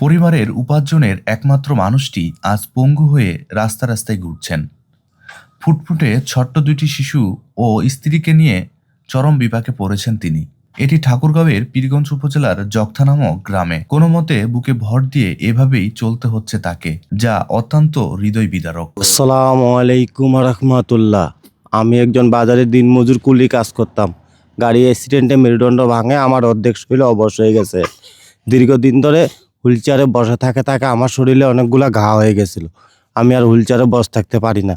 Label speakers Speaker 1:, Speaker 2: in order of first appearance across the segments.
Speaker 1: পরিবারের উপার্জনের একমাত্র মানুষটি আজ পঙ্গু হয়ে রাস্তা রাস্তায় ঘুরছেন। ফুটফুটে ছোট্ট দুইটি শিশু ও স্ত্রীকে নিয়ে চরম বিপাকে পড়েছেন তিনি। এটি ঠাকুরগাঁওয়ের পীরগঞ্জ উপজেলার জগথা নামক গ্রামে। কোনো মতে বুকে ভর দিয়ে এভাবেই চলতে হচ্ছে তাকে, যা অত্যন্ত হৃদয় বিদারক।
Speaker 2: আসসালামু আলাইকুম রহমতুল্লাহ। আমি একজন বাজারে দিনমজুর কুলি কাজ করতাম। গাড়ি অ্যাক্সিডেন্টে মেরুদণ্ড ভাঙে আমার অর্ধেক শরীর অবশ হয়ে গেছে। দীর্ঘদিন ধরে হুইল চেয়ারে বসে থাকে থাকে আমার শরীরে অনেকগুলা ঘা হয়ে গেছিল। আমি আর হুইল চেয়ারে বসে থাকতে পারি না।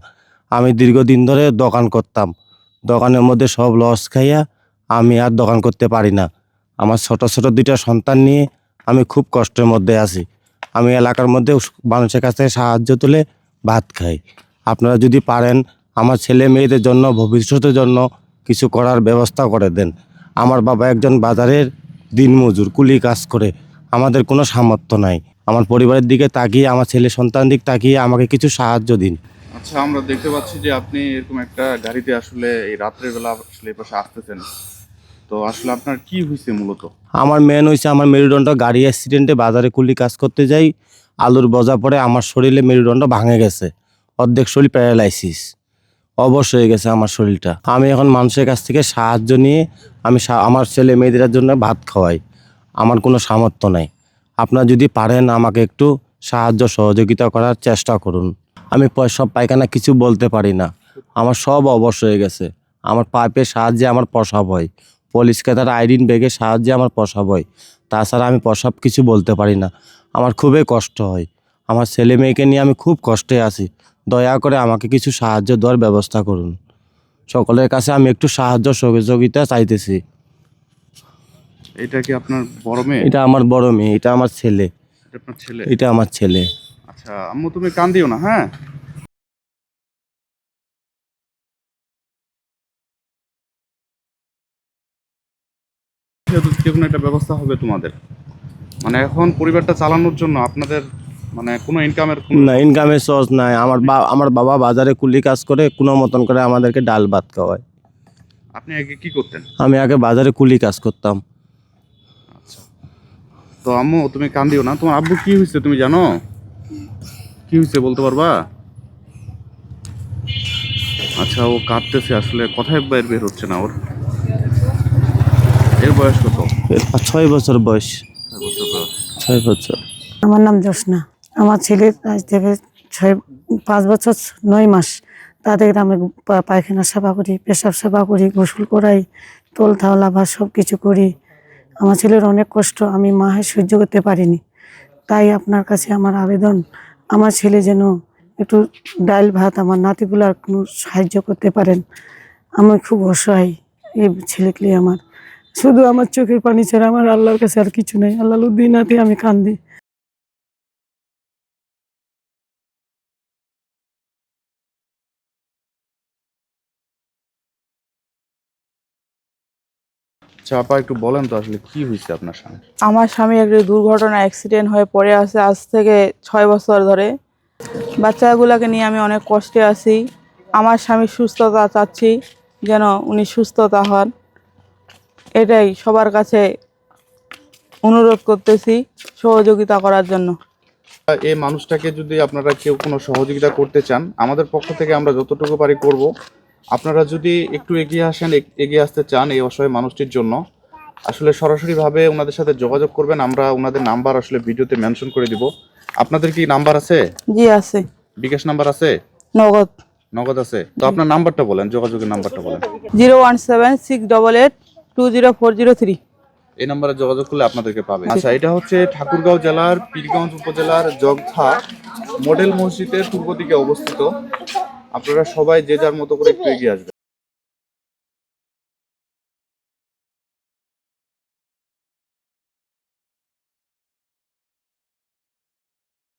Speaker 2: আমি দীর্ঘদিন ধরে দোকান করতাম। দোকানের মধ্যে সব লস খাইয়া আমি আর দোকান করতে পারি না। আমার ছোট ছোট দুইটা সন্তান নিয়ে আমি খুব কষ্টের মধ্যে আছি। আমি এলাকার মধ্যে মানুষের কাছ থেকে সাহায্য তুলে ভাত খাই। আপনারা যদি পারেন আমার ছেলে মেয়েদের জন্য, ভবিষ্যতের জন্য কিছু করার ব্যবস্থা করে দেন। আমার বাবা একজন বাজারের দিনমজুর, কুলি কাজ করে। আমাদের কোনো সামর্থ্য নাই। আমার পরিবারের দিকে তাকিয়ে আমার ছেলে সন্তান দিক তাকিয়ে আমাকে কিছু সাহায্য দিন।
Speaker 3: আচ্ছা আমরা দেখতে পাচ্ছি যে আপনি এরকম একটা গাড়িতে আসলে এই রাত্রের বেলা আসলে এই পাশে আসতেছেন। তো আসলে আপনার কি হয়েছে মূলত?
Speaker 2: আমার মেন হয়েছে আমার মেরুদণ্ড গাড়ি অ্যাক্সিডেন্টে বাজারে কুলি কাজ করতে যাই। আলুর বজা পড়ে আমার শরীরে মেরুদণ্ড ভাঙে গেছে। অর্ধেক শরীর প্যারালাইসিস। অবশ হয়ে গেছে আমার শরীরটা। আমি এখন মানুষের কাছ থেকে সাহায্য নিয়ে আমি আমার ছেলে মেয়েদের জন্য ভাত খাওয়াই। আমার কোনো সামর্থ্য নাই। আপনারা যদি পারেন আমাকে একটু সাহায্য, সহযোগিতা করার চেষ্টা করুন। আমি পয়সা পায়খানা কিছু বলতে পারি না। আমার সব অবশ হয়ে গেছে। আমার পাইপের সাহায্যে আমার প্রসাব হয়। পুলিশ তার আইরিন ব্যাগের সাহায্যে আমার প্রসাব হয়। তাছাড়া আমি প্রসাব কিছু বলতে পারি না। আমার খুবই কষ্ট হয়। আমার ছেলে মেয়েকে নিয়ে আমি খুব কষ্টে আছি। দয়া করে আমাকে কিছু সাহায্য দেওয়ার ব্যবস্থা করুন। সকলের কাছে আমি একটু সাহায্য, সহযোগিতা চাইতেছি।
Speaker 3: এটা কি আপনার বড় মেয়ে?
Speaker 2: এটা আমার বড় মেয়ে এটা আমার ছেলে।
Speaker 3: এটা আপনার ছেলে?
Speaker 2: এটা আমার ছেলে।
Speaker 3: আচ্ছা আম্মু তুমি কান দিও না হ্যাঁ? যে কোনো একটা ব্যবস্থা হবে তোমাদের। মানে এখন পরিবারটা চালানোর জন্য আপনাদের মানে কোনো ইনকামের
Speaker 2: না ইনকামের সোর্স নাই। আমার বা আমার বাবা বাজারে কুলি কাজ করে কোনো মতন করে আমাদেরকে ডাল ভাত খাওয়ায়।
Speaker 3: আপনি আগে কি করতেন?
Speaker 2: আমি আগে বাজারে কুলি কাজ করতাম।
Speaker 3: তো আম্মু তুমি কান্দিও না। তোমার আব্বু কি হয়েছে তুমি জানো? কি হয়েছে বলতে পারবা? আচ্ছা ও কাঁদতেছে আসলে। কথায় বের বের হচ্ছে না ওর। এর বয়স কত?
Speaker 2: এর ছয় বছর বয়স।
Speaker 3: ছয় বছর।
Speaker 4: আমার নাম জোসনা। আমার ছেলের আজ থেকে ছয় পাঁচ বছর নয় মাস। তাদের আমি পায়খানা সেবা করি পেশাব সেবা করি গোসল করাই তোল থাওলা বা সব কিছু করি। আমার ছেলের অনেক কষ্ট, আমি মাহে সহ্য করতে পারিনি। তাই আপনার কাছে আমার আবেদন, আমার ছেলে যেন একটু ডাল ভাত আমার নাতিগুলার কোনো সাহায্য করতে পারেন। আমার খুব অসহায় এই ছেলেকে আমার। শুধু আমার চোখের পানি ছাড়া আমার আল্লাহর কাছে আর কিছু নেই। আল্লাহ উদ্দিন নাতে আমি কান্দি।
Speaker 3: আচ্ছা আপা একটু বলেন তো আসলে কি হয়েছে আপনার সামনে
Speaker 5: আমার স্বামী একটি দুর্ঘটনা অ্যাক্সিডেন্ট হয়ে পড়ে আছে আজ থেকে ছয় বছর ধরে। বাচ্চাগুলোকে নিয়ে আমি অনেক কষ্টে আছি। আমার স্বামী সুস্থতা চাচ্ছি যেন উনি সুস্থতা হন। এটাই সবার কাছে অনুরোধ করতেছি সহযোগিতা করার জন্য।
Speaker 3: এই মানুষটাকে যদি আপনারা কেউ কোনো সহযোগিতা করতে চান আমাদের পক্ষ থেকে আমরা যতটুকু পারি করব। আপনারা যদি একটু এগিয়ে আসেন এগিয়ে আসতে চান এই অসহায় মানুষটির জন্য আসলে সরাসরিভাবে ওনাদের সাথে যোগাযোগ করবেন আমরা ওনাদের নাম্বার আসলে ভিডিওতে মেনশন করে দিব। আপনাদের কি নাম্বার আছে?
Speaker 5: জি আছে।
Speaker 3: বিকাশ নাম্বার আছে?
Speaker 5: নগদ।
Speaker 3: নগদ আছে। তো আপনার নাম্বারটা বলেন যোগাযোগের নাম্বারটা বলেন।
Speaker 5: Zero one seven six double eight two zero four zero three.
Speaker 3: এই নাম্বারে যোগাযোগ করলে আপনাদেরকে পাবেন। আচ্ছা এটা হচ্ছে ঠাকুরগাঁও জেলার পীরগঞ্জ উপজেলার জগথা মডেল মসজিদের পূর্ব দিকে অবস্থিত। আপনারা সবাই যে যার মতো করে একটু এগিয়ে আসবেন।